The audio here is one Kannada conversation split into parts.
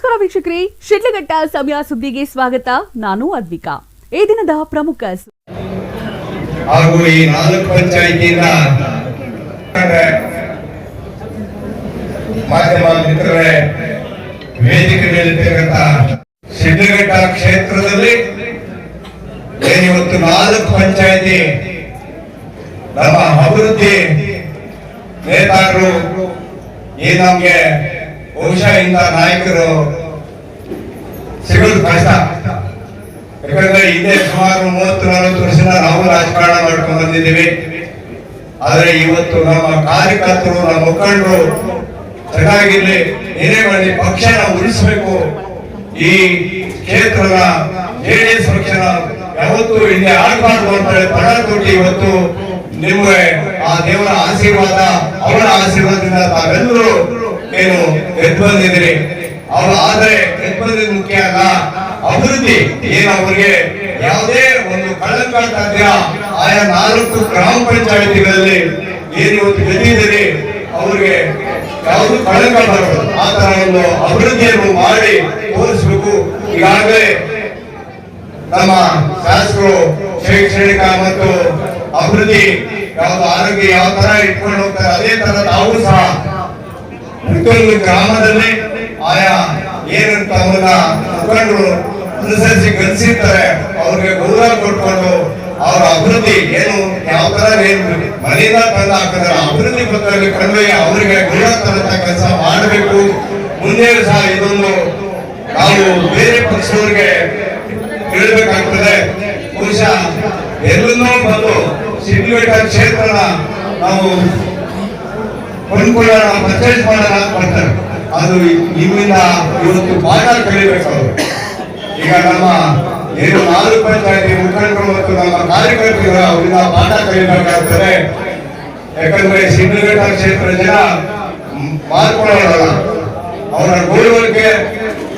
ನಮಸ್ಕಾರ ವೀಕ್ಷಕರೇ. ಶಿಡ್ಲಘಟ್ಟ ಸಮಯ ಸುದ್ದಿಗೆ ಸ್ವಾಗತ. ನಾನು ಅದ್ವಿಕಾ. ಈ ದಿನದ ಪ್ರಮುಖ ಹಾಗೂ ಈ ನಾಲ್ಕು ಪಂಚಾಯಿತಿಯಿಂದ ಮಾಧ್ಯಮ ಮಿತ್ರರೇ, ವೇದಿಕೆ ಮೇಲಿರ್ತಕ್ಕಂಥ ಸಿದ್ದಘಟ್ಟ ಕ್ಷೇತ್ರದಲ್ಲಿ ಏನಿವತ್ತು ನಾಲ್ಕು ಪಂಚಾಯಿತಿ ನಮ್ಮ ಅಭಿವೃದ್ಧಿ ನೇತಾರರು ಈ ನಮ್ಗೆ ಬಹುಶಃ ಇಂಥ ನಾಯಕರು ಸಿಗೋದು ಕಷ್ಟ. ಯಾಕಂದ್ರೆ ಹಿಂದೆ ಸುಮಾರು ಮೂವತ್ತು, ನಲವತ್ತು ವರ್ಷದಿಂದ ನಾವು ರಾಜಕಾರಣ ಮಾಡ್ಕೊಂಡು ಬಂದಿದ್ದೀವಿ. ಆದ್ರೆ ಇವತ್ತು ನಮ್ಮ ಕಾರ್ಯಕರ್ತರು, ನಮ್ಮ ಮುಖಂಡರು ಚೆನ್ನಾಗಿರ್ಲಿ, ಏನೇ ಮಾಡಿ ಪಕ್ಷನ ಉಳಿಸಬೇಕು. ಈ ಕ್ಷೇತ್ರದ ಜೆಡಿಎಸ್ ಪಕ್ಷನ ಯಾವತ್ತು ಇಲ್ಲಿ ಆಡಬಾರ್ದು ಅಂತ ಹೇಳಿ ಪಣ ಇವತ್ತು ನಿಮಗೆ ಆ ದೇವರ ಆಶೀರ್ವಾದ, ಅವರ ಆಶೀರ್ವಾದದಿಂದ ತಾವೆಲ್ಲರೂ ಏನು ಎದ್ದು ಬಂದಿದ್ದೀರಿ ಅವ್ರು ಆದ್ರೆ ಎದ್ದು ಮುಖ್ಯ ಅಲ್ಲ. ಅಭಿವೃದ್ಧಿ. ಏನು ಅವರಿಗೆ ಯಾವುದೇ ಒಂದು ಸಾಧ್ಯ. ಆಯಾ ನಾಲ್ಕು ಗ್ರಾಮ ಪಂಚಾಯತಿಗಳಲ್ಲಿ ಏನು ಇವತ್ತು ಅವ್ರಿಗೆ ಯಾವುದು ಕಳಂಕ ಆ ತರ ಒಂದು ಅಭಿವೃದ್ಧಿಯನ್ನು ಮಾಡಿ ತೋರಿಸ್ಬೇಕು. ಈಗಾಗಲೇ ನಮ್ಮ ಶಾಸಕರು ಶೈಕ್ಷಣಿಕ ಮತ್ತು ಅಭಿವೃದ್ಧಿ, ಯಾವ್ದು ಆರೋಗ್ಯ ಯಾವ ತರ ಇಟ್ಕೊಂಡು ಹೋಗ್ತಾರೆ, ಅದೇ ತರ ನಾವು ಸಹ ಪ್ರತಿಯೊಂದು ಗ್ರಾಮದಲ್ಲಿ ಆಯಾ ಏನಂತ ಅವ್ರನ್ನ ಮುಖಂಡರು ಅನುಸರಿಸಿ ಕಲಿಸಿರ್ತಾರೆ ಅವ್ರಿಗೆ ಗೌರವ ಕೊಟ್ಕೊಂಡು ಅವರ ಅಭಿವೃದ್ಧಿ ಏನು, ಯಾವ ತರ ಮನೆಯಿಂದ ತಂದು ಹಾಕಿದ್ರೆ ಅಭಿವೃದ್ಧಿ ಪತ್ರದಲ್ಲಿ ಕಣ್ಣಿಗೆ ಅವರಿಗೆ ಗೌರವ ತರಂತ ಕೆಲಸ ಮಾಡಬೇಕು. ಮುಂದೆ ಸಹ ಇದೊಂದು ನಾವು ಬೇರೆ ಪಕ್ಷದವರಿಗೆ ಹೇಳಬೇಕಾಗ್ತದೆ. ಬಹುಶಃ ಎಲ್ಲನ್ನೂ ಬಂದು ಸಿದ್ಧಘಟ್ಟ ಕ್ಷೇತ್ರನ ನಾವು ಕೊಂಡ್ಕೊಳ್ಳೋಣ ಪರ್ಚೇಸ್ ಮಾಡೋಣ ಅಂತ ಬರ್ತಾರೆ ಅದು ನಿಮ್ಮಿಂದ ಇವತ್ತು ಪಾಠ ಕಲಿಬೇಕು ಈಗ ನಮ್ಮ ಏನು ನಾಲ್ಕು ಪಂಚಾಯತಿ ಮುಖಂಡರು ಮತ್ತು ನಮ್ಮ ಕಾರ್ಯಕರ್ತರು ಅವರಿಂದ ಪಾಠ ಕಲಿಬೇಕಾಗ್ತದೆ. ಯಾಕಂದ್ರೆ ಸಿಂಧುಘಟ್ಟ ಕ್ಷೇತ್ರ ಜನ ಮಾರ್ಕೊಳ್ಳೋಣ ಅವರ ಗೌರವಕ್ಕೆ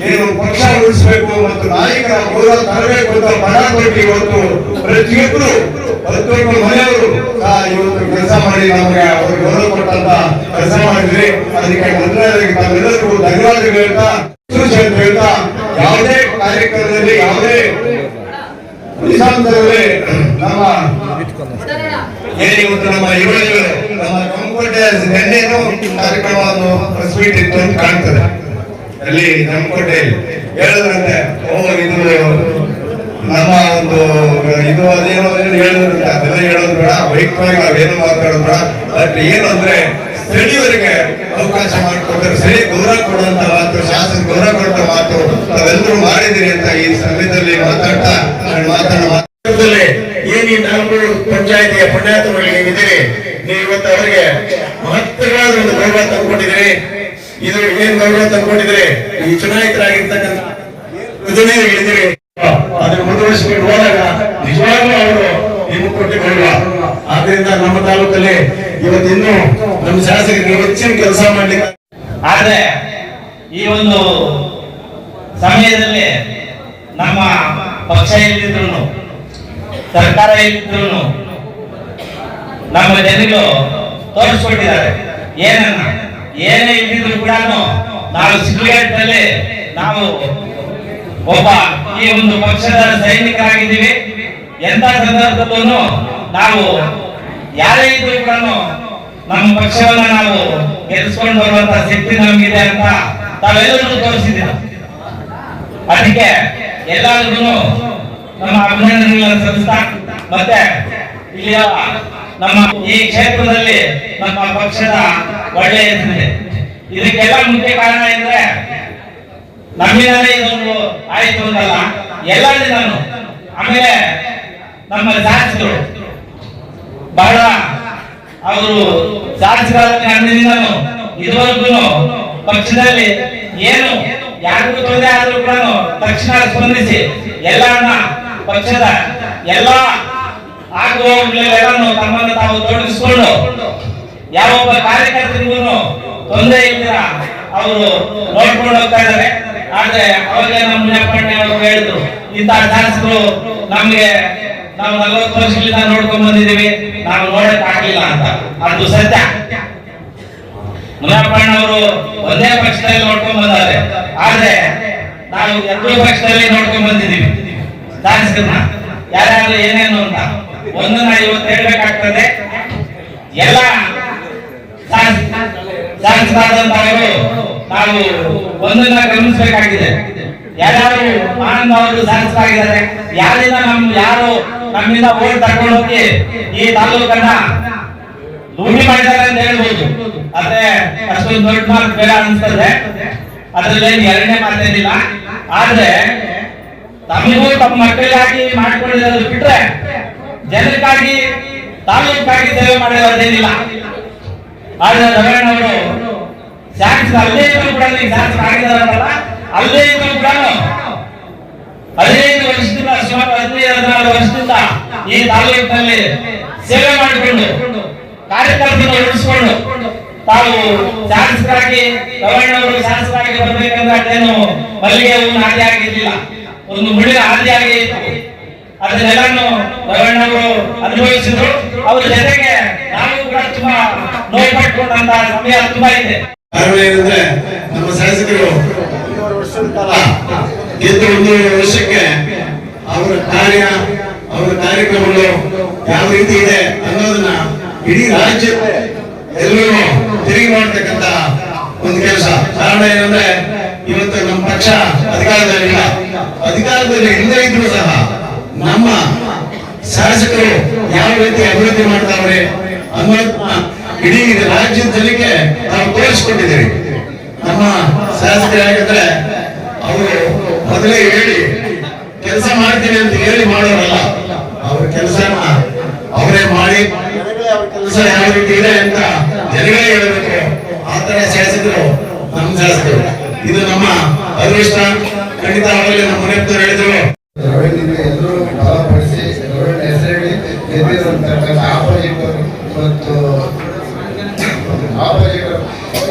ಏನು ಪಕ್ಷ ಉಳಿಸಬೇಕು ಮತ್ತು ನಾಯಕರ ಗೌರವ ತರಬೇಕು ಅಂತ ಪಣ ಕೊಟ್ಟು ಇವತ್ತು ಪ್ರತಿಯೊಬ್ಬರು ಪ್ರತಿಯೊಬ್ಬರು ಮನೆಯವರು ಇವತ್ತು ಕೆಲಸ ಮಾಡಿ ನಮಗೆ ಅವರು ಗೌರವ ಕೊಟ್ಟಂತ ಕೆಲಸ ಮಾಡಿದ್ರಿ. ಅದಕ್ಕೆ ಮಂತ್ರಾಲಯಕ್ಕೆ ತಮ್ಮೆಲ್ಲರಿಗೂ ಧನ್ಯವಾದಗಳು ಹೇಳ್ತಾ ಅಂತ ಹೇಳ್ತಾ ಯಾವುದೇ ಕಾರ್ಯಕ್ರಮದಲ್ಲಿ ಯಾವುದೇ ನಮ್ಮ ಏನಿವತ್ತು ಇವತ್ತು ನಮ್ಮ ಯುವಜನಗಳು ನಿನ್ನೆನೂ ಕಾರ್ಯಕ್ರಮವನ್ನು ಪ್ರೆಸ್ ಮೀಟ್ ಇತ್ತು ಅಂತ ಕಾಣ್ತದೆ. ಅಲ್ಲಿ ನಮ್ಕೋಟೆಯಲ್ಲಿ ಹೇಳಿದ್ರಂತೆ, ಓ, ಇದು ನಮ್ಮ ಒಂದು, ಇದು ಅದೇನೋ ಹೇಳಿದ್ರಂತೆ. ಅದೆಲ್ಲ ಹೇಳೋದು ಬೇಡ, ವೈಯಕ್ತಿಕವಾಗಿ ನಾವೇನು ಮಾತಾಡೋದು ಬೇಡ. ಬಟ್ ಏನು ಅಂದ್ರೆ ಸ್ಥಳೀಯರಿಗೆ ಅವಕಾಶ ಮಾಡಿಕೊಡ್ತಾರೆ. ಸ್ಥಳೀಯ ಗೌರವ ಕೊಡುವಂತ ಮಾತು ಶಾಸಕ ಗೌರವ ಕೊಡುವಂತ ಮಾತು, ತಾವೆಲ್ಲರೂ ಮಾಡಿದಿರಿ ಅಂತ ಈ ಸಮಯದಲ್ಲಿ ಮಾತಾಡ್ತಾ ಮಾತಾಡೋ ಏನ್ ನಾಲ್ಕು ಪಂಚಾಯತಿಯ ಪುಣ್ಯಾತ್ಮಗಳಿಗೆ ಇದ್ದೀರಿ ನೀವು ಇವತ್ತು ಅವರಿಗೆ ಒಂದು ಗೌರವ ತಂದುಕೊಂಡಿದ್ರಿ ಇದು ಏನ್ ಗೌರವ ತಂದುಕೊಂಡಿದ್ರಿ ಈ ಚುನಾಯಿತರಾಗಿರ್ತಕ್ಕಂಥ ಅದನ್ನು ಮುಂದುವರಿಸಿಕೊಂಡು ಹೋದಾಗ ನಿಜವಾಗ್ಲೂ ಅವರು ನಿಮ್ಗೆ ಕೊಟ್ಟ ಗೌರವ. ಆದ್ರಿಂದ ನಮ್ಮ ತಾಲೂಕಲ್ಲಿ ಇವತ್ತಿನ್ನೂ ನಮ್ಮ ಶಾಸಕರಿಗೆ ಹೆಚ್ಚಿನ ಕೆಲಸ ಮಾಡ್ಲಿಕ್ಕೆ ಆದ್ರೆ ಈ ಒಂದು ಸಮಯದಲ್ಲಿ ನಮ್ಮ ಪಕ್ಷ ಇಲ್ಲಿದ್ರು ಸರ್ಕಾರ ಎಲ್ಲಿದ್ರು ನಮ್ಮ ಜನಗಳು ತೋರಿಸ್ಕೊಟ್ಟಿದ್ದಾರೆ. ಏನನ್ನ? ಏನೇ ಇದ್ದಿದ್ರು ಕೂಡ ನಾವು ಸಿಗ್ಲೇಟ್ನಲ್ಲಿ ನಾವು ಒಬ್ಬ ಈ ಒಂದು ಪಕ್ಷದ ಸೈನಿಕರಾಗಿದ್ದೀವಿ. ಎಂತ ಸಂದರ್ಭದಲ್ಲೂ ನಾವು ಯಾರೇ ಇದ್ರು ಕೂಡ ನಮ್ಮ ಪಕ್ಷವನ್ನ ನಾವು ಗೆಲ್ಲಿಸ್ಕೊಂಡು ಬರುವಂತ ಶಕ್ತಿ ನಮಗಿದೆ ಅಂತ ತಾವೆಲ್ಲರೂ ತೋರಿಸಿದ್ದೀರ? ಅದಕ್ಕೆ ಎಲ್ಲರಿಗೂ ನಮ್ಮ ಅಭಿನಂದನೆಗಳನ್ನು ಸಲ್ಲಿಸ್ತಾ, ಮತ್ತೆ ಇಲ್ಲಿಯ ನಮ್ಮ ಈ ಕ್ಷೇತ್ರದಲ್ಲಿ ನಮ್ಮ ಪಕ್ಷದ ಒಳ್ಳೆಯ ಹೆಸರಿದೆ ಇದಕ್ಕೆಲ್ಲ ಮುಖ್ಯ ಕಾರಣ ಅಂದ್ರೆ ನಮ್ಮಿಂದಲೇ ಇದೊಂದು ಆಯ್ತು ಅಂತಲ್ಲ ನಾನು. ಆಮೇಲೆ ನಮ್ಮ ಶಾಸಕರು, ಬಹಳ ಅವರು ಶಾಸಕರಾದ ನಾನು ಇದುವರೆಗೂ ಪಕ್ಷದಲ್ಲಿ ಏನು, ಯಾರಿಗೂ ತೊಂದರೆ ಆದರೂ ಕೂಡ ತಕ್ಷಣ ಸ್ಪಂದಿಸಿ ಎಲ್ಲರನ್ನ ಪಕ್ಷದ ಎಲ್ಲ ಆಗುವವುಗಳೆಲ್ಲನೂ ತಮ್ಮನ್ನು ತಾವು ತೊಡಗಿಸಿಕೊಂಡು ಯಾವೊಬ್ಬ ಕಾರ್ಯಕರ್ತರಿಗೂ ತೊಂದರೆ ಇಲ್ದಿರ ಅವರು ನೋಡ್ಕೊಂಡು ಹೋಗ್ತಾ ಇದ್ದಾರೆ. ಆದ್ರೆ ಅವಾಗ ನಮ್ಮ ಮುನಿಯಪ್ಪಣ್ಣೆ ಅವರು ಹೇಳಿದ್ರು ಇಂತಹ ಶಾಸಕರು ನಮ್ಗೆ ನಾವು ನಲವತ್ತು ವರ್ಷಗಳಿಂದ ನೋಡ್ಕೊಂಡ್ ಬಂದಿದ್ದೀವಿ, ನಾವು ನೋಡಕ್ ಆಗ್ಲಿಲ್ಲ ಅಂತ. ಅದು ಸತ್ಯ. ಮುನಿಯಪ್ಪಣ್ಣ ಅವರು ಒಂದೇ ಪಕ್ಷದಲ್ಲಿ ನೋಡ್ಕೊಂಡ್ ಬಂದಾರೆ ಆದ್ರೆ ನಾವು ಎರಡೂ ಪಕ್ಷದಲ್ಲಿ ನೋಡ್ಕೊಂಡ್ ಬಂದಿದ್ದೀವಿ. ಶಾಸಕರನ್ನ ಯಾರ್ಯಾರು ಏನೇನು ಅಂತ. ಒಂದನ್ನ ಇವತ್ತು ಹೇಳ್ಬೇಕಾಗ್ತದೆ. ಎಲ್ಲ ಶಾಸಕರಾದಂತವರು ನಾವು ಒಂದನ್ನ ಗಮನಿಸಬೇಕಾಗಿದೆ. ಯಾರ್ಯಾರು ಆನಂದ್ ಅವರು ಶಾಸಕರಾಗಿದ್ದಾರೆ ಯಾರಿಂದ ನಮ್, ಯಾರು ನಮ್ಮಿಂದ ಓಟ್ ತಗೊಂಡು ಹೋಗಿ ಈ ತಾಲೂಕನ್ನ ಲೂಟಿ ಮಾಡಿದ್ದಾರೆ ಅಂತ ಹೇಳ್ಬೋದು. ಆದ್ರೆ ಅಷ್ಟೊಂದು ದೊಡ್ಡ ಮಾರ್ಕ್ ಬೇಡ ಅನಿಸ್ತದೆ. ಅದ್ರಲ್ಲಿ ಎರಡನೇ ಮಾತೇನಿಲ್ಲ. ಆದ್ರೆ ತಮಗೂ ತಮ್ಮ ಮಕ್ಕಳಿಗಾಗಿ ಮಾಡ್ಕೊಂಡಿರೋದು ಬಿಟ್ರೆ ಜನಕ್ಕಾಗಿ ತಾಲೂಕಾಗಿ ಸೇವೆ ಮಾಡಿದವರದೇನಿಲ್ಲ ಆದ್ರೆ ರಮಣ ಅವರು ಶಾಸಕ ಅಲ್ಲೇ ಇದ್ರು ಕೂಡ ಶಾಸಕ ಆಗಿದ್ದಾರಲ್ಲ ಅಲ್ಲೇ ಇದ್ರು ಕೂಡ ಹದಿನೈದು ವರ್ಷದಿಂದ, ಸುಮಾರು ಹದಿನೈದು ಹದಿನಾರು ವರ್ಷದಿಂದ ಈ ತಾಲೂಕಿನಲ್ಲಿ ಸೇವೆ ಮಾಡಿಕೊಂಡು, ಕಾರ್ಯಕರ್ತರನ್ನು ಉಳಿಸಿಕೊಂಡು, ತಾವು ಶಾಸಕರಾಗಿ ಅವರು ಶಾಸಕರಾಗಿ ಬರ್ಬೇಕಂದ್ರೆ ಅದೇನು ಮಲ್ಲಿಗೆ ಹೂವಿನ ಹಾದಿ ಆಗಿರಲಿಲ್ಲ ಒಂದು ಮುಡಿನ ಹಾದಿ ಆಗಿ ಇತ್ತು ಅದನ್ನೆಲ್ಲನ್ನು ರಮಣ್ಣವರು ಅನುಭವಿಸಿದ್ರು. ಅವ್ರ ಜೊತೆಗೆ ನಾವು ಕೂಡ ತುಂಬಾ ನೋವು ಪಟ್ಕೊಂಡಂತ ಸಮಯ ತುಂಬಾ ಇದೆ. ಏನಂದ್ರೆ ನಮ್ಮ ಶಾಸಕರು ಗೆದ್ದು ಒಂದೂವರೆ ವರ್ಷಕ್ಕೆ ಅವರ ಕಾರ್ಯ, ಅವರ ಕಾರ್ಯಕ್ರಮಗಳು ಯಾವ ರೀತಿ ಇದೆ ಅನ್ನೋದನ್ನ ಇಡೀ ರಾಜ್ಯ ಎಲ್ಲರೂ ತಿರುಗಿ ಮಾಡ್ತಕ್ಕಂತ ಒಂದು ಕೆಲಸ. ಕಾರಣ ಏನಂದ್ರೆ ಇವತ್ತು ನಮ್ಮ ಪಕ್ಷ ಅಧಿಕಾರದಲ್ಲಿಲ್ಲ. ಅಧಿಕಾರದಲ್ಲಿ ಇಲ್ಲದೇ ಇದ್ರು ಸಹ ನಮ್ಮ ಶಾಸಕರು ಯಾವ ರೀತಿ ಅಭಿವೃದ್ಧಿ ಮಾಡ್ತಾವ್ರೆ ಅನ್ನೋದನ್ನ ಇಡೀ ರಾಜ್ಯದ ಜನಕ್ಕೆ ನಾವು ತೋರಿಸ್ಕೊಟ್ಟಿದ್ದೀವಿ ನಮ್ಮ ಶಾಸಕರಾಗಿದ್ರೆ ಅವರು ಮೊದಲೇ ಹೇಳಿ, ಕೆಲಸ ಮಾಡ್ತೀನಿ ಅಂತ ಹೇಳಿ ಮಾಡೋರಲ್ಲ, ಅವ್ರ ಕೆಲಸನ ಅವರೇ ಮಾಡಿ, ಕೆಲಸ ಯಾವ ರೀತಿ ಇದೆ ಅಂತ ಜನಗಳೇ ಹೇಳಬೇಕು. ಆ ತರ ಶಾಸಕರು ನಮ್ಮ ಶಾಸಕರು. ಇದು ನಮ್ಮ ಅದೃಷ್ಟ. ಖಂಡಿತ ಅವರಲ್ಲಿ ನಮ್ಮ ಮನೆಯವರು ಹೇಳಿದ್ರು. ರವೀಂದ್ರ ಎಲ್ಲರೂ ಬಲಪಡಿಸಿ ರವೀಂದ್ರ ಹೆಸರೇಳಿ ಗೆದ್ದಿರುವಂತಕ್ಕಂಥ ಆಪೋಸಿಟ್ ಮತ್ತು ಆಪೋಸಿಟ್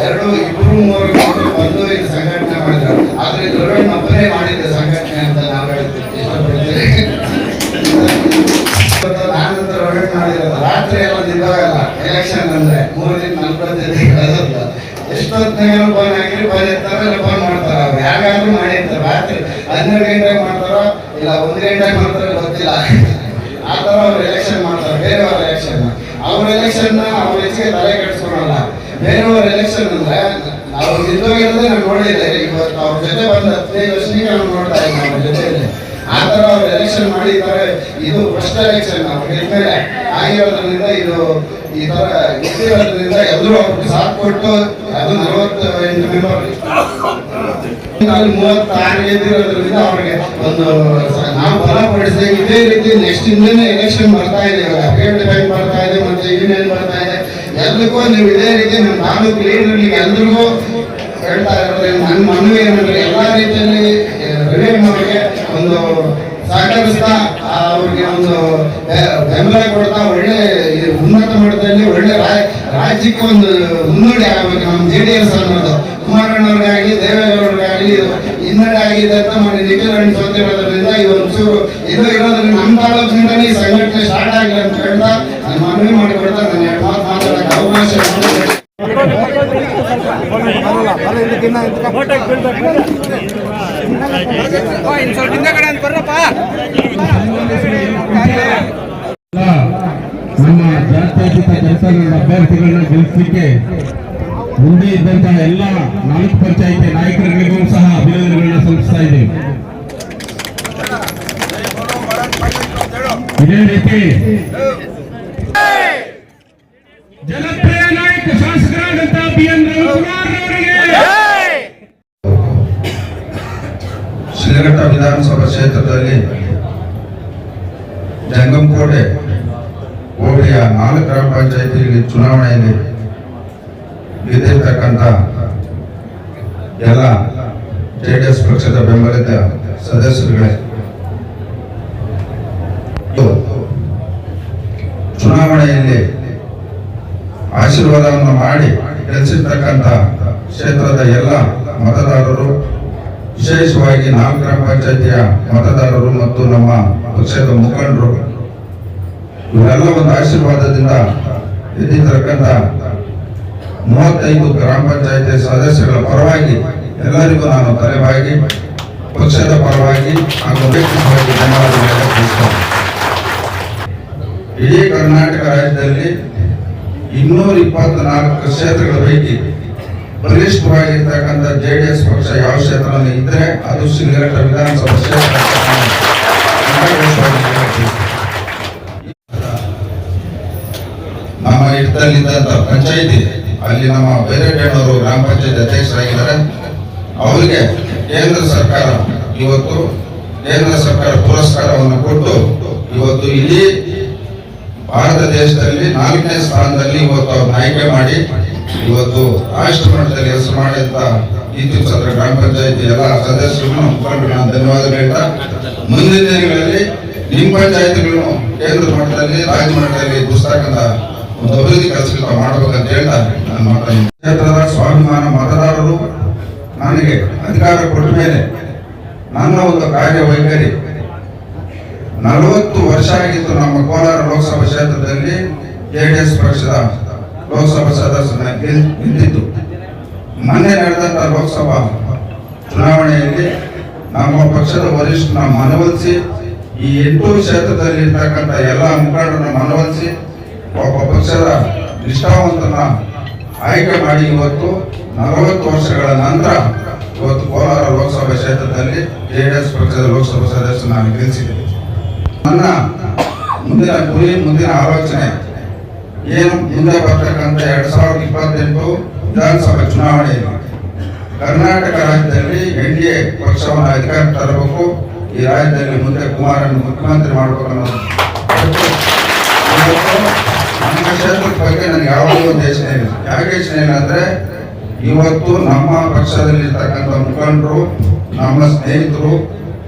ಎರಡು, ಇಬ್ರು ಮೂವರು ಬಂದು ಇದು ಸಂಘಟನೆ ಮಾಡಿದ್ರು. ಆದರೆ ಇದು ರವೀಂದ್ರ ಒಬ್ಬನೇ ಮಾಡಿದ್ದ ಸಂಘಟನೆ ಅಂತ ನಾವು ಹೇಳ್ತೀವಿ ಇಷ್ಟಪಡ್ತೀವಿ ನಾನು ರವೀಂದ್ರ ಮಾಡಿರೋದು. ರಾತ್ರಿ ಎಲ್ಲ ನಿಂತಾಗಲ್ಲ. ಎಲೆಕ್ಷನ್ ಅಂದರೆ ಮೂರು ಗಂಟೆಗೆ ಮಾಡ್ತಾರೋ ಗೊತ್ತಿಲ್ಲ ಆ ಥರ ಅವ್ರು ಎಲೆಕ್ಷನ್ ಮಾಡ್ತಾರೆ. ಬೇರೆಯವ್ರ ಎಲೆಕ್ಷನ್ ಅವ್ರ ಎಲೆಕ್ಷನ್ ಅವ್ರ ಹೆಚ್ಚಿಗೆ ತಲೆ ಕೆಡಿಸ್ಕೊಳಲ್ಲ. ಬೇರೆಯವ್ರ ಎಲೆಕ್ಷನ್ ಅಂದ್ರೆ, ನಾವು ನಿಜವಾಗಿರೋದೇ ನಾನು ನೋಡಿಲ್ಲ ಇವತ್ತು ಅವ್ರ ಜೊತೆ ಬಂದ ಹದಿನೈದು ವರ್ಷನಿಗೆ ನಾನು ನೋಡ್ತಾ ಇದ್ದೀನಿ ಅವ್ರ ಜೊತೆಯಲ್ಲಿ. ಆ ಥರ ಅವ್ರು ಎಲೆಕ್ಷನ್ ಮಾಡಿದ್ದಾರೆ. ಇದು ಫಸ್ಟ್ ಎಲೆಕ್ಷನ್ ಅವ್ರ ಗೆದ್ಮೇಲೆ ಆಗಿರೋದ್ರಿಂದ ಇದು ಈ ತರ ಎಲ್ಲರೂ ಅವ್ರಿಗೆ ಸಾಥ್ ಕೊಟ್ಟು ಅದು ನಲವತ್ತು ಎಂಟು ಮೆಂಬರ್ ಅಲ್ಲಿ ಮೂವತ್ತಾರು ಗೆದ್ದಿರೋದ್ರಿಂದ ಅವ್ರಿಗೆ ಒಂದು ನಾವು ನಾವು ಬಲಪಡಿಸಿ ಇದೇ ರೀತಿ ನೆಕ್ಸ್ಟ್ ಇಂದನೇ ಎಲೆಕ್ಷನ್ ಬರ್ತಾ ಇದೆ ಇವಾಗ. ಪೇಮೆಂಟ್ ಬ್ಯಾಂಕ್ ಬರ್ತಾ ಇದೆ, ಮತ್ತೆ ಯೂನಿಯನ್ ಬರ್ತಾ ಇದೆ. ಎಲ್ಲಕ್ಕೂ ನೀವು ಇದೇ ರೀತಿ ನಮ್ಮ ತಾಲೂಕು ಲೀಡರ್ಗೆ ಎಲ್ರಿಗೂ ಹೇಳ್ತಾ ಇರೋದ್ರೆ ನನ್ನ ಮನವಿ ಏನಂದ್ರೆ ಎಲ್ಲಾ ರೀತಿಯಲ್ಲಿ ರಿವೇಮ್ ಅವರಿಗೆ ಒಂದು ಸಹಕರಿಸ್ತಾ ಅವ್ರಿಗೆ ಒಂದು ಬೆಂಬಲ ಕೊಡ್ತಾ ಒಳ್ಳೆ ಉನ್ನತ ಮಟ್ಟದಲ್ಲಿ ಒಳ್ಳೆ ರಾಜ್ಯಕ್ಕೆ ಒಂದು ಮುನ್ನಡೆ ಆಗಬೇಕು ನಮ್ಮ ಜೆ ಡಿ ಎಸ್ ಅನ್ನೋದು ಕುಮಾರಣ್ಣವ್ರಿಗಾಗಲಿ, ದೇವೇಗೌಡರಿಗಾಗಲಿ ಆಗಲಿ ಹಿನ್ನಡೆ ಆಗಿದೆ ಅಂತ ಮಾಡಿ ನಿಖಿಲ್ ಸೋತಿರೋದ್ರಿಂದ ಈ ಒಂಚೂರು ಇದು ಇರೋದ್ರಿಂದ ನಮ್ಮ ತಾಲೂಕಿನಿಂದಲೇ ಈ ಸಂಘಟನೆ ಸ್ಟಾರ್ಟ್ ಆಗಿಲ್ಲ ಅಂತ ಹೇಳ್ತಾ ನಾನು ಮನವಿ ಮಾಡಿಕೊಡ್ತಾ ನನ್ನ ಎರಡು ಮಾತು ಮಾತಾಡಕ್ಕೆ ಅವಕಾಶ ಮಾಡಿಕೊಡಿ. ನಮ್ಮ ಜಾತ್ಯತೀತ ಕೆಲಸಗಳ ಅಭ್ಯರ್ಥಿಗಳನ್ನ ಗೆಲ್ಲಿಸಲಿಕ್ಕೆ ಮುಂದೆ ಇದ್ದಂತಹ ಎಲ್ಲ ನಾಲ್ಕು ಪಂಚಾಯಿತಿ ನಾಯಕರುಗಳಿಗೂ ಸಹ ಅಭಿನಂದನೆಗಳನ್ನ ಸಲ್ಲಿಸ್ತಾ ಇದ್ದೇವೆ ಇದೇ ರೀತಿ ಜನಪ್ರಿಯ ನಾಯಕ ಶಾಸಕರಾದಂತಹ ಬಿ ಎನ್ ರವಿಕುಮಾರ್ ಶಿಲಘಟ್ಟ ವಿಧಾನಸಭಾ ಕ್ಷೇತ್ರದಲ್ಲಿ ಹೋಬಳಿಯ ನಾಲ್ಕು ಗ್ರಾಮ ಪಂಚಾಯತಿಗಳಿಗೆ ಚುನಾವಣೆಯಲ್ಲಿ ಗೆದ್ದಿರ್ತಕ್ಕಂಥ ಎಲ್ಲ ಜೆ ಡಿ ಎಸ್ ಪಕ್ಷದ ಬೆಂಬಲಿತ ಸದಸ್ಯರುಗಳೇ. ಚುನಾವಣೆಯಲ್ಲಿ ಆಶೀರ್ವಾದವನ್ನು ಮಾಡಿ ಗೆಲ್ಲಿಸಿರ್ತಕ್ಕಂಥ ಕ್ಷೇತ್ರದ ಎಲ್ಲ ಮತದಾರರು, ವಿಶೇಷವಾಗಿ ನಾಲ್ಕು ಗ್ರಾಮ ಪಂಚಾಯತಿಯ ಮತದಾರರು ಮತ್ತು ನಮ್ಮ ಪಕ್ಷದ ಮುಖಂಡರು ಇವರೆಲ್ಲ ಒಂದು ಆಶೀರ್ವಾದದಿಂದ ಇದ್ದಿರ್ತಕ್ಕಂಥ ಮೂವತ್ತೈದು ಗ್ರಾಮ ಪಂಚಾಯತಿ ಸದಸ್ಯರ ಪರವಾಗಿ ಎಲ್ಲರಿಗೂ ನಾನು ತಲೆಬಾಗಿ, ಪಕ್ಷದ ಪರವಾಗಿ ಹಾಗೂ ವ್ಯಕ್ತಿಗಳಿಗೆ ಧನ್ಯವಾದ ಇಡೀ ಕರ್ನಾಟಕ ರಾಜ್ಯದಲ್ಲಿ ಇನ್ನೂರ ಇಪ್ಪತ್ನಾಲ್ಕು ಕ್ಷೇತ್ರಗಳ ಪೈಕಿ ಬಲಿಷ್ಠವಾಗಿರ್ತಕ್ಕಂಥ ಜೆ ಡಿ ಎಸ್ ಪಕ್ಷ ಯಾವ ಕ್ಷೇತ್ರದಲ್ಲಿ ಇದ್ರೆ ಅದು ಶಿಲ್ಘಟ್ಟ ವಿಧಾನಸಭಾ ಕ್ಷೇತ್ರ ಇಟ್ಟಲ್ಲಿದ್ದಂತ ಪಂಚಾಯಿತಿ ಅಲ್ಲಿ ನಮ್ಮ ಬೈರೇಗೌಡರು ಗ್ರಾಮ ಪಂಚಾಯತ್ ಅಧ್ಯಕ್ಷರಾಗಿದ್ದಾರೆ. ಅವರಿಗೆ ಕೇಂದ್ರ ಸರ್ಕಾರ ಇವತ್ತು ಕೇಂದ್ರ ಸರ್ಕಾರ ಪುರಸ್ಕಾರವನ್ನು ಕೊಟ್ಟು ಇವತ್ತು ಇಡೀ ಭಾರತ ದೇಶದಲ್ಲಿ ನಾಲ್ಕನೇ ಸ್ಥಾನದಲ್ಲಿ ಇವತ್ತು ಅವ್ರನ್ನ ಆಯ್ಕೆ ಮಾಡಿ ಇವತ್ತು ರಾಷ್ಟ್ರ ಮಟ್ಟದಲ್ಲಿ ಹೆಸರು ಮಾಡಿದಂತ ಈ ಸತ್ರ ಗ್ರಾಮ ಪಂಚಾಯತಿ ಎಲ್ಲ ಸದಸ್ಯರನ್ನು ಧನ್ಯವಾದಗಳಿಂದ ಧನ್ಯವಾದ ಹೇಳ್ತಾ, ಮುಂದಿನ ದಿನಗಳಲ್ಲಿ ನಿಮ್ಮ ಪಂಚಾಯತ್ಗಳನ್ನು ಕೇಂದ್ರ ಮಟ್ಟದಲ್ಲಿ, ರಾಜ್ಯ ಮಟ್ಟದಲ್ಲಿ ಗುಸ್ತಕ್ಕಂತ ಒಂದು ಅಭಿವೃದ್ಧಿ ಕೆಲಸಗಳು ಮಾಡಬೇಕಂತ ಹೇಳ್ತಾ ನಾನು ಮಾತಾಡಿ ಕ್ಷೇತ್ರದ ಸ್ವಾಭಿಮಾನ ಮತದಾರರು ನನಗೆ ಅಧಿಕಾರ ಕೊಟ್ಟ ಮೇಲೆ ನನ್ನ ಒಂದು ಕಾರ್ಯವೈಖರಿ ನಲವತ್ತು ವರ್ಷ ಆಗಿತ್ತು ನಮ್ಮ ಕೋಲಾರ ಲೋಕಸಭಾ ಕ್ಷೇತ್ರದಲ್ಲಿ ಜೆಡಿಎಸ್ ಪಕ್ಷದ ಲೋಕಸಭಾ ಸದಸ್ಯನ ನಿಂತಿತ್ತು ಮೊನ್ನೆ ನಡೆದಂತ ಲೋಕಸಭಾ ಚುನಾವಣೆಯಲ್ಲಿ ನಮ್ಮ ಪಕ್ಷದ ವರಿಷ್ಠನ ಮನವೊಲಿಸಿ ಈ ಎಂಟು ಕ್ಷೇತ್ರದಲ್ಲಿ ಇರ್ತಕ್ಕಂಥ ಎಲ್ಲ ಮುಖಂಡರನ್ನ ಮನವೊಲಿಸಿ ಒಬ್ಬ ಪಕ್ಷದ ನಿಷ್ಠಾವಂತನ ಆಯ್ಕೆ ಮಾಡಿ ಇವತ್ತು ನಲವತ್ತು ವರ್ಷಗಳ ನಂತರ ಇವತ್ತು ಕೋಲಾರ ಲೋಕಸಭಾ ಕ್ಷೇತ್ರದಲ್ಲಿ ಜೆ ಡಿ ಎಸ್ ಪಕ್ಷದ ಲೋಕಸಭಾ ಸದಸ್ಯ ನಾನು ಗೆಲ್ಲಿಸಿದ್ದೇನೆ. ನನ್ನ ಮುಂದಿನ ಗುರಿ, ಮುಂದಿನ ಆಲೋಚನೆ ಏನು? ಮುಂದೆ ಬರ್ತಕ್ಕಂಥ ಎರಡು ಸಾವಿರದ ಇಪ್ಪತ್ತೆಂಟು ವಿಧಾನಸಭಾ ಚುನಾವಣೆಯಲ್ಲಿ ಕರ್ನಾಟಕ ರಾಜ್ಯದಲ್ಲಿ ಎನ್ ಡಿ ಎ ಪಕ್ಷವನ್ನು ಅಧಿಕಾರ ತರಬೇಕು. ಈ ರಾಜ್ಯದಲ್ಲಿ ಮುಂದೆ ಕುಮಾರನ್ನು ಮುಖ್ಯಮಂತ್ರಿ ಮಾಡಬೇಕು ಅನ್ನೋದು. ಕ್ಷೇತ್ರದ ಬಗ್ಗೆ ನನಗೆ ಯಾವುದೇ ಒಂದು ಯೋಚನೆ ಇಲ್ಲ ಯಾಕೆ ಯೋಚನೆ ಇಲ್ಲ ಇವತ್ತು ನಮ್ಮ ಪಕ್ಷದಲ್ಲಿರ್ತಕ್ಕಂಥ ಮುಖಂಡರು, ನಮ್ಮ ಸ್ನೇಹಿತರು,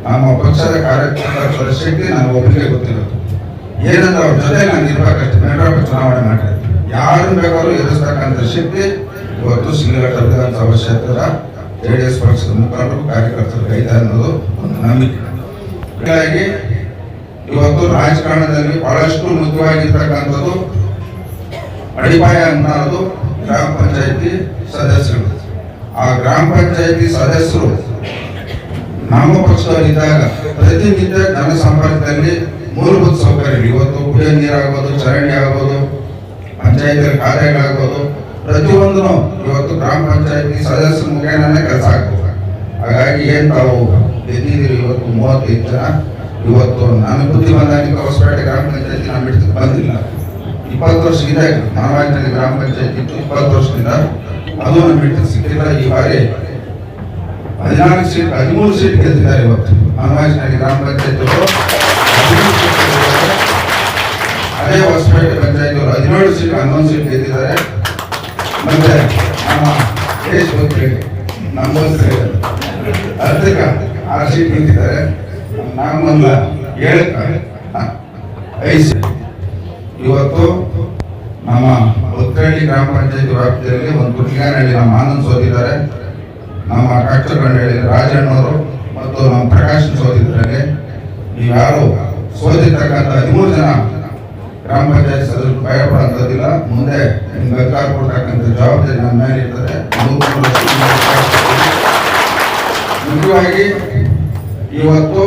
ನಮ್ಮ ಪಕ್ಷದ ಕಾರ್ಯಕರ್ತರ ಶಕ್ತಿ ನನಗೆ ಒಬ್ಬರಿಗೆ ಗೊತ್ತಿರೋದು ಏನಂದ್ರೆ ಅವ್ರ ಜೊತೆ ನಾನು ಇರಬೇಕಷ್ಟು. ಮೇಡಮ್, ಚುನಾವಣೆ ಮಾಡಿ ಯಾರನ್ನು ಬೇಕಾದ್ರೂ ಎದುರಿಸ್ತಕ್ಕಂಥ ಶಕ್ತಿ ಇವತ್ತು ಶಿಲ್ಘಟ್ಟ ವಿಧಾನಸಭಾ ಕ್ಷೇತ್ರದ ಜೆ ಡಿ ಎಸ್ ಪಕ್ಷದ ಮುಖಂಡರು, ಕಾರ್ಯಕರ್ತರು ಐತೆ ಅನ್ನೋದು ಒಂದು ನಂಬಿಕೆ. ಹೀಗಾಗಿ ಇವತ್ತು ರಾಜಕಾರಣದಲ್ಲಿ ಬಹಳಷ್ಟು ಮುಖ್ಯವಾಗಿರ್ತಕ್ಕಂಥದ್ದು ಅಡಿಪಾಯ ಅನ್ನೋದು ಗ್ರಾಮ ಪಂಚಾಯತಿ ಸದಸ್ಯರು. ಆ ಗ್ರಾಮ ಪಂಚಾಯತಿ ಸದಸ್ಯರು ನಮ್ಮ ಪಕ್ಷದವರಿದ್ದಾಗ ಪ್ರತಿನಿತ್ಯ ಜನಸಂಪರ್ಕದಲ್ಲಿ ಮೂಲಭೂತ ಸೌಕರ್ಯ. ಇವತ್ತು ಕುಡಿಯೋ ನೀರಾಗ್ಬೋದು, ಚರಂಡಿ ಆಗ್ಬೋದು, ಪಂಚಾಯತಿ ಕಾರ್ಯಗಳಾಗ್ಬೋದು. ಪ್ರತಿಯೊಂದು ಇವತ್ತು ಗ್ರಾಮ ಪಂಚಾಯತಿ ಸದಸ್ಯರ ಮುಖೇನನೇ ಕೆಲಸ ಹಾಗಾಗಿ ಏನು ತಾವು ಗೆದ್ದಿದ್ದೀರಿ ಇವತ್ತು ಮೂವತ್ತೈದು ಜನ? ಇವತ್ತು ನಾನು ಬುದ್ಧಿ ಬಂದಾಗ ಹೊಸಪೇಟೆ ಗ್ರಾಮ ಪಂಚಾಯತಿ ನಾನು ಬಿಡ್ತು ಬಂದಿಲ್ಲ. ಇಪ್ಪತ್ತು ವರ್ಷದಿಂದ ಮಾನವಾಜನಲ್ಲಿ ಗ್ರಾಮ ಪಂಚಾಯತಿ ಇತ್ತು ಇಪ್ಪತ್ತು ವರ್ಷದಿಂದ ಅದು ಬಿಟ್ಟು ಸಿಕ್ಕಿಲ್ಲ. ಈ ಬಾರಿ ಹದಿನಾಲ್ಕು ಸೀಟ್, ಹದಿಮೂರು ಸೀಟ್ ಗೆದ್ದಿದ್ದಾರೆ ಇವತ್ತು. ಮಾನವಾಜನಲ್ಲಿ ಗ್ರಾಮ ಪಂಚಾಯತ್ ಅದೇ ಹೊಸಪೇಟೆ ಪಂಚಾಯತ್ ಅವರು ಹದಿನೇಳು ಸೀಟ್, ಹನ್ನೊಂದು ಸೀಟ್ ಗೆದ್ದಿದ್ದಾರೆ. ಮತ್ತೆ ನಮ್ಮ ದೇಶಭಕ್ತರಿಗೆ ನಮ್ಮ ಅದಕ್ಕೆ ಆರು ಸೀಟ್ ನಿಂತಿದ್ದಾರೆ ನಾಮಲ್ಲ ಏಳಕ್ಕೆ ಐದು ಸೀಟ್. ಇವತ್ತು ನಮ್ಮ ಒತ್ತಳ್ಳಿ ಗ್ರಾಮ ಪಂಚಾಯತ್ ವ್ಯಾಪ್ತಿಯಲ್ಲಿ ಒಂದು ಕುಟ್ಲಿಗಾನಹಳ್ಳಿ ನಮ್ಮ ಆನಂದ್ ಸೋತಿದ್ದಾರೆ. ನಮ್ಮ ಕಟ್ಟಗಂಡಳ್ಳಿ ರಾಜಣ್ಣವರು ಮತ್ತು ನಮ್ಮ ಪ್ರಕಾಶ್ ಸೋತಿದ್ದಾರೆ ನೀವ್ಯಾರು ಸೋತಿರ್ತಕ್ಕಂಥ ಹದಿಮೂರು ಜನ ಗ್ರಾಮ ಪಂಚಾಯತ್ ಸದಸ್ಯರು ಭಯ ಪಡೋಂಥದ್ದಿಲ್ಲ. ಮುಂದೆ ನಿಮ್ಗೆ ಅಧಿಕಾರ ಕೊಡ್ತಕ್ಕಂಥ ಜವಾಬ್ದಾರಿ ನಮ್ಮ ಮೇಲೆ ಇರ್ತದೆ. ಮುಖ್ಯವಾಗಿ ಇವತ್ತು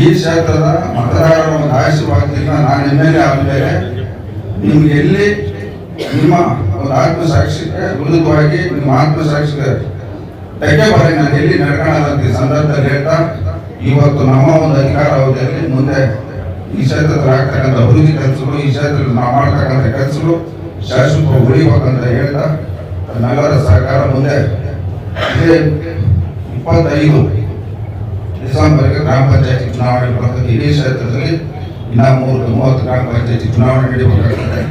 ಈ ಕ್ಷೇತ್ರದ ಮತದಾರರ ಒಂದು ಆಶೀರ್ವಾದದಿಂದ ನಾನು ಎಂ ಎಲ್ ಎ ನಿಮ್ಗೆ ಎಲ್ಲಿ ನಿಮ್ಮ ಒಂದು ಆತ್ಮಸಾಕ್ಷಿಗೆ ವಿರುದ್ಧವಾಗಿ ನಿಮ್ಮ ಆತ್ಮಸಾಕ್ಷಿಗೆ ತೆಗೆ ಬಾರಿ ನಾನು ಎಲ್ಲಿ ನಡ್ಕೊಳ್ಳೋದಂತ ಸಂದರ್ಭದಲ್ಲಿ ಹೇಳ್ತಾ, ಇವತ್ತು ನಮ್ಮ ಒಂದು ಅಧಿಕಾರ ಅವಧಿಯಲ್ಲಿ ಮುಂದೆ ಈ ಕ್ಷೇತ್ರದಲ್ಲಿ ಆಗ್ತಕ್ಕಂಥ ಅಭಿವೃದ್ಧಿ ಕೆಲಸಗಳು, ಈ ಕ್ಷೇತ್ರದಲ್ಲಿ ನಾವು ಮಾಡ್ತಕ್ಕಂಥ ಕೆಲಸಗಳು ಶಾಶ್ವತ ಉಳಿಬೇಕಂತ ಹೇಳ್ತಾ ನಗರ ಸರ್ಕಾರ ಮುಂದೆ ಇಪ್ಪತ್ತೈದು ಡಿಸೆಂಬರ್ಗೆ ಗ್ರಾಮ ಪಂಚಾಯತಿ ಚುನಾವಣೆ ಬರ್ತದೆ. ಇಡೀ ಕ್ಷೇತ್ರದಲ್ಲಿ ಇನ್ನ ಮೂರು ಮೂವತ್ತು ಗ್ರಾಮ ಪಂಚಾಯತಿ ಚುನಾವಣೆ ನಡೀಬೇಕಾಗ್ತದೆ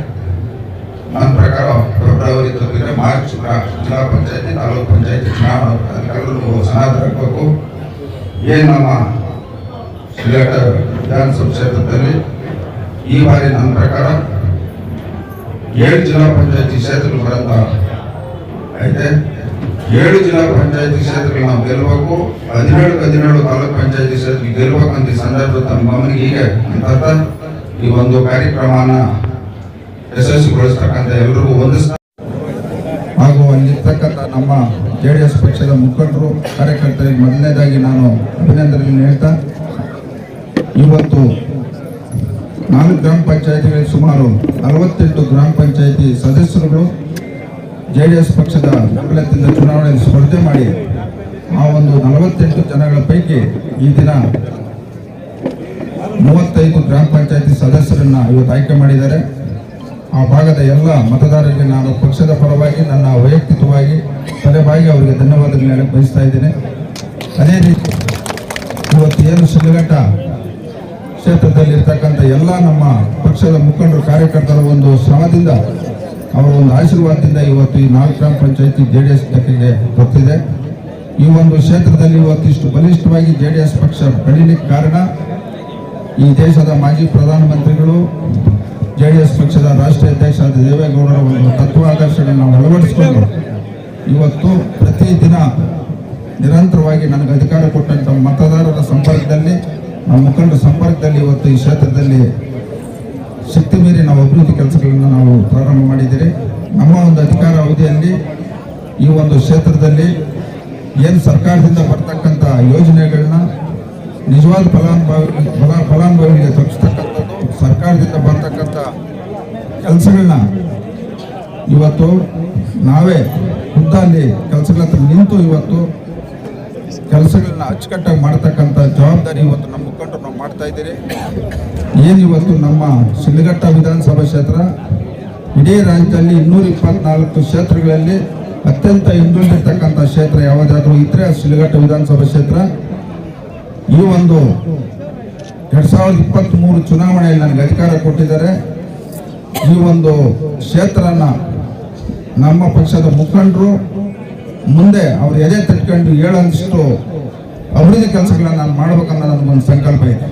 ನನ್ನ ಪ್ರಕಾರ ಫೆಬ್ರವರಿ ತಪ್ಪಿದ್ರೆ ಮಾರ್ಚ್ ಜಿಲ್ಲಾ ಪಂಚಾಯತಿ, ತಾಲೂಕು ಪಂಚಾಯತಿ ಚುನಾವಣೆ ಹಾಕಬೇಕು ಏನು ನಮ್ಮ ಸಿಲೆಕ್ಟರ್ ವಿಧಾನಸಭಾ ಕ್ಷೇತ್ರದಲ್ಲಿ? ಈ ಬಾರಿ ನನ್ನ ಪ್ರಕಾರ ಏಳು ಜಿಲ್ಲಾ ಪಂಚಾಯತಿ ಕ್ಷೇತ್ರಗಳು ಬರಂತ ಐತೆ. ಏಳು ಜಿಲ್ಲಾ ಪಂಚಾಯತಿ ಕ್ಷೇತ್ರಗಳು ನಾವು ಗೆಲ್ಲಬೇಕು. ಹದಿನೇಳು ಹದಿನೇಳು ತಾಲೂಕು ಪಂಚಾಯತಿ ಕ್ಷೇತ್ರ ಗೆಲ್ಲಬೇಕಂತ ಸಂದರ್ಭ ತಮ್ಮ ಗಮನಕ್ಕೆ ಹೀಗೆ ಅಂತ ಈ ಒಂದು ಕಾರ್ಯಕ್ರಮನ ಯಶಸ್ವಿಗೊಳಿಸ್ತಕ್ಕಂಥ ಎಲ್ರಿಗೂ ಒಂದು ಹಾಗೂ ಅಲ್ಲಿರ್ತಕ್ಕಂಥ ನಮ್ಮ ಜೆ ಡಿ ಎಸ್ ಪಕ್ಷದ ಮುಖಂಡರು, ಕಾರ್ಯಕರ್ತರಿಗೆ ಮೊದಲನೇದಾಗಿ ನಾನು ಅಭಿನಂದನೆಯನ್ನು ಹೇಳ್ತಾ ಇವತ್ತು ನಾಲ್ಕು ಗ್ರಾಮ ಪಂಚಾಯತಿಗಳಿಗೆ ಸುಮಾರು ನಲವತ್ತೆಂಟು ಗ್ರಾಮ ಪಂಚಾಯತಿ ಸದಸ್ಯರುಗಳು ಜೆ ಎಸ್ ಪಕ್ಷದ ಬೆಂಬಲದಿಂದ ಚುನಾವಣೆಯಲ್ಲಿ ಸ್ಪರ್ಧೆ ಮಾಡಿ ಆ ಒಂದು ನಲವತ್ತೆಂಟು ಜನಗಳ ಪೈಕಿ ಈ ದಿನ ಮೂವತ್ತೈದು ಗ್ರಾಮ ಪಂಚಾಯತಿ ಸದಸ್ಯರನ್ನ ಇವತ್ತು ಆಯ್ಕೆ ಮಾಡಿದ್ದಾರೆ. ಆ ಭಾಗದ ಎಲ್ಲ ಮತದಾರರಿಗೆ ನಾನು ಪಕ್ಷದ ಪರವಾಗಿ, ನನ್ನ ವೈಯಕ್ತಿಕವಾಗಿ ತಲೆಬಾಗಿ ಅವರಿಗೆ ಧನ್ಯವಾದಗಳನ್ನ ಹೇಳಕ್ಕೆ ಬಯಸ್ತಾ ಇದ್ದೇನೆ. ಅದೇ ರೀತಿ ಇವತ್ತು ಏನು ಸಂಘಟ ಕ್ಷೇತ್ರದಲ್ಲಿರ್ತಕ್ಕಂಥ ಎಲ್ಲ ನಮ್ಮ ಪಕ್ಷದ ಮುಖಂಡರು, ಕಾರ್ಯಕರ್ತರ ಒಂದು ಶ್ರಮದಿಂದ ಅವರ ಒಂದು ಆಶೀರ್ವಾದದಿಂದ ಇವತ್ತು ಈ ನಾಲ್ಕು ಗ್ರಾಮ ಪಂಚಾಯಿತಿ ಜೆ ಡಿ ಎಸ್ ಜೊತೆಗೆ ಗೊತ್ತಿದೆ ಈ ಒಂದು ಕ್ಷೇತ್ರದಲ್ಲಿ ಇವತ್ತಿಷ್ಟು ಬಲಿಷ್ಠವಾಗಿ ಜೆ ಡಿ ಎಸ್ ಪಕ್ಷ ಬೆಳೀಲಿಕ್ಕೆ ಕಾರಣ ಈ ದೇಶದ ಮಾಜಿ ಪ್ರಧಾನಮಂತ್ರಿಗಳು ಜೆ ಡಿ ಎಸ್ ಪಕ್ಷದ ರಾಷ್ಟ್ರೀಯ ಅಧ್ಯಕ್ಷರಾದ ದೇವೇಗೌಡರ ಒಂದು ತತ್ವ ನಾವು ಅಳವಡಿಸಿಕೊಂಡು ಇವತ್ತು ಪ್ರತಿದಿನ ನಿರಂತರವಾಗಿ ನನಗೆ ಅಧಿಕಾರ ಕೊಟ್ಟಂಥ ಮತದಾರರ ಸಂಪರ್ಕದಲ್ಲಿ, ನಮ್ಮ ಮುಖಂಡರ ಸಂಪರ್ಕದಲ್ಲಿ ಇವತ್ತು ಈ ಕ್ಷೇತ್ರದಲ್ಲಿ ಶಕ್ತಿ ಮೀರಿ ನಾವು ಅಭಿವೃದ್ಧಿ ಕೆಲಸಗಳನ್ನು ನಾವು ಪ್ರಾರಂಭ ಮಾಡಿದ್ದೀರಿ. ನಮ್ಮ ಒಂದು ಅಧಿಕಾರ ಅವಧಿಯಲ್ಲಿ ಈ ಒಂದು ಕ್ಷೇತ್ರದಲ್ಲಿ ಏನು ಸರ್ಕಾರದಿಂದ ಬರ್ತಕ್ಕಂಥ ಯೋಜನೆಗಳನ್ನ ನಿಜವಾದ ಫಲಾನುಭವಿ ಫಲ ಫಲಾನುಭವಿಗಳಿಗೆ ತಲುಪಿಸ್ತಕ್ಕಂಥದ್ದು, ಸರ್ಕಾರದಿಂದ ಬರ್ತಕ್ಕಂಥ ಕೆಲಸಗಳನ್ನ ಇವತ್ತು ನಾವೇ ಹುದ್ದಲ್ಲಿ ಕೆಲಸಗಳ ನಿಂತು ಇವತ್ತು ಕೆಲಸಗಳನ್ನ ಅಚ್ಚುಕಟ್ಟಾಗಿ ಮಾಡತಕ್ಕಂಥ ಜವಾಬ್ದಾರಿ ಇವತ್ತು ನಮ್ಮ ಮಾಡ್ತಾ ಇದ್ದೀರಿ. ಏನು ಇವತ್ತು ನಮ್ಮ ಶಿಲ್ಘಟ್ಟ ವಿಧಾನಸಭಾ ಕ್ಷೇತ್ರ? ಇಡೀ ರಾಜ್ಯದಲ್ಲಿ ಇನ್ನೂರ ಇಪ್ಪತ್ನಾಲ್ಕು ಕ್ಷೇತ್ರಗಳಲ್ಲಿ ಅತ್ಯಂತ ಹಿಂದುಳಿದಿರ್ತಕ್ಕಂಥ ಕ್ಷೇತ್ರ ಯಾವುದಾದ್ರೂ ಇದ್ರೆ ಅದು ವಿಧಾನಸಭಾ ಕ್ಷೇತ್ರ. ಈ ಒಂದು ಎರಡ್ ಸಾವಿರದ ಇಪ್ಪತ್ತ್ ಮೂರು ಚುನಾವಣೆಯಲ್ಲಿ ನನಗೆ ಅಧಿಕಾರ ಕೊಟ್ಟಿದ್ದಾರೆ. ಈ ಒಂದು ಕ್ಷೇತ್ರನ ನಮ್ಮ ಪಕ್ಷದ ಮುಖಂಡರು ಮುಂದೆ ಅವ್ರು ಎದೆ ತಟ್ಕೊಂಡು ಹೇಳೋಷ್ಟು ಅಭಿವೃದ್ಧಿ ಕೆಲಸಗಳನ್ನು ನಾನು ಮಾಡ್ಬೇಕನ್ನೋ ನನಗೊಂದು ಸಂಕಲ್ಪ ಇದೆ.